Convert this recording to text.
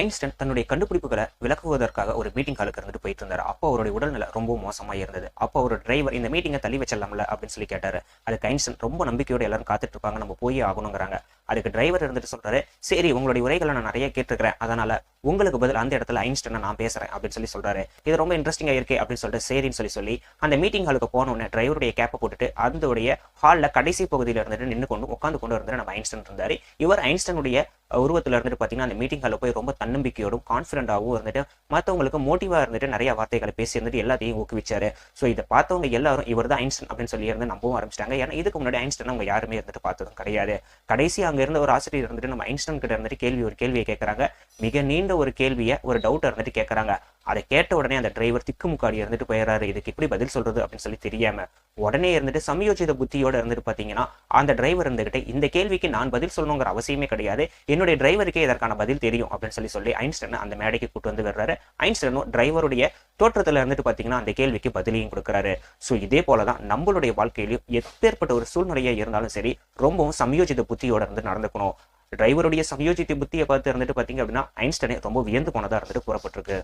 Einstein தன்னுடைய கண்டுபிடிப்புகளை விளக்குவதற்காக ஒரு மீட்டிங் ஹாலுக்கு இருந்துட்டு போயிட்டு இருந்தாரு. அப்போ அவருடைய உடல்நிலை ரொம்ப மோசமாக இருந்தது. அப்போ ஒரு டிரைவர் இந்த மீட்டிங்கை தள்ளி வச்சிடலாம்ல அப்படின்னு சொல்லி கேட்டாரு. அதுக்கு ஐன்ஸ்டன் ரொம்ப நம்பிக்கையோடு எல்லாரும் காத்துட்டு இருப்பாங்க நம்ம போய் ஆகணுங்கிறாங்க. அதுக்கு டிரைவர் இருந்துட்டு சொல்றாரு சரி உங்களுடைய உரைகளை நான் நிறைய கேட்டிருக்கிறேன். அதனால உங்களுக்கு பதில் அந்த இடத்துல ஐன்ஸ்டனை நான் பேசுறேன் அப்படின்னு சொல்லி சொல்றாரு. இது ரொம்ப இன்ட்ரெஸ்டிங்கா இருக்கே அப்படின்னு சொல்லிட்டு சரின்னு சொல்லி சொல்லி அந்த மீட்டிங் ஹாலுக்கு போன உடனே டிரைவருடைய கேப்பை போட்டுட்டு அதோடைய ஹாலில் கடைசி பகுதியில் இருந்துட்டு நின்று கொண்டு உட்காந்து கொண்டு இருந்துட்டு நம்ம ஐன்ஸ்டன் இருந்தார். இவர் ஐன்ஸ்டனுடைய உருவத்தில் இருந்துட்டு பார்த்தீங்கன்னா அந்த மீட்டிங் ஹாலில் போய் ரொம்ப தன்னம்பிக்கையோடும் கான்ஃபிடண்டாகவும் இருந்துட்டு மற்றவங்களுக்கு மோட்டிவாக இருந்துட்டு நிறைய வார்த்தைகளை பேசியிருந்துட்டு எல்லாத்தையும் ஊக்குவிச்சாரு. ஸோ இதை பார்த்தவங்க எல்லாரும் இவர் தான் ஐன்ஸ்டன் அப்படின்னு சொல்லி இருந்து நம்பவும் ஆரம்பிச்சிட்டாங்க. ஏன்னா இதுக்கு முன்னாடி ஐன்ஸ்டன் அவங்க யாருமே இருந்துட்டு பார்த்ததும் கிடையாது. கடைசி அங்கே இருந்த ஒரு ஆசிரியர் இருந்துட்டு நம்ம ஐன்ஸ்டன் கிட்ட இருந்துட்டு கேள்வி ஒரு கேள்வியை கேட்குறாங்க மிக நீண்ட ஒரு கேள்வியை ஒரு டவுட் இருந்துட்டு கேட்குறாங்க அதை கேட்ட உடனே அந்த டிரைவர் திக்குமுக்காடி இருந்துட்டு போயிடுறாரு. இதுக்கு எப்படி பதில் சொல்றது அப்படின்னு சொல்லி தெரியாம உடனே இருந்துட்டு சமயோஜித புத்தியோட இருந்துட்டு பாத்தீங்கன்னா அந்த டிரைவர் இருந்துகிட்டு இந்த கேள்விக்கு நான் பதில் சொல்லணுங்கிற அவசியமே கிடையாது. என்னுடைய டிரைவருக்கே இதற்கான பதில் தெரியும் அப்படின்னு சொல்லி சொல்லி ஐன்ஸ்டன் அந்த மேடைக்கு கூட்டு வந்து வர்றாரு ஐன்ஸ்டனும் டிரைவருடைய தோற்றத்துல இருந்துட்டு பாத்தீங்கன்னா அந்த கேள்விக்கு பதிலையும் கொடுக்குறாரு. ஸோ இதே போலதான் நம்மளுடைய வாழ்க்கையிலும் எப்பேற்பட்ட ஒரு சூழ்நிலையா இருந்தாலும் சரி ரொம்பவும் சமயோஜித புத்தியோட இருந்து நடந்துக்கணும். டிரைவருடைய சமயோஜித்த புத்தியை பார்த்து இருந்துட்டு பாத்தீங்க அப்படின்னா ஐன்ஸ்டனே ரொம்ப வியந்து போனதா இருந்துட்டு கூறப்பட்டிருக்கு.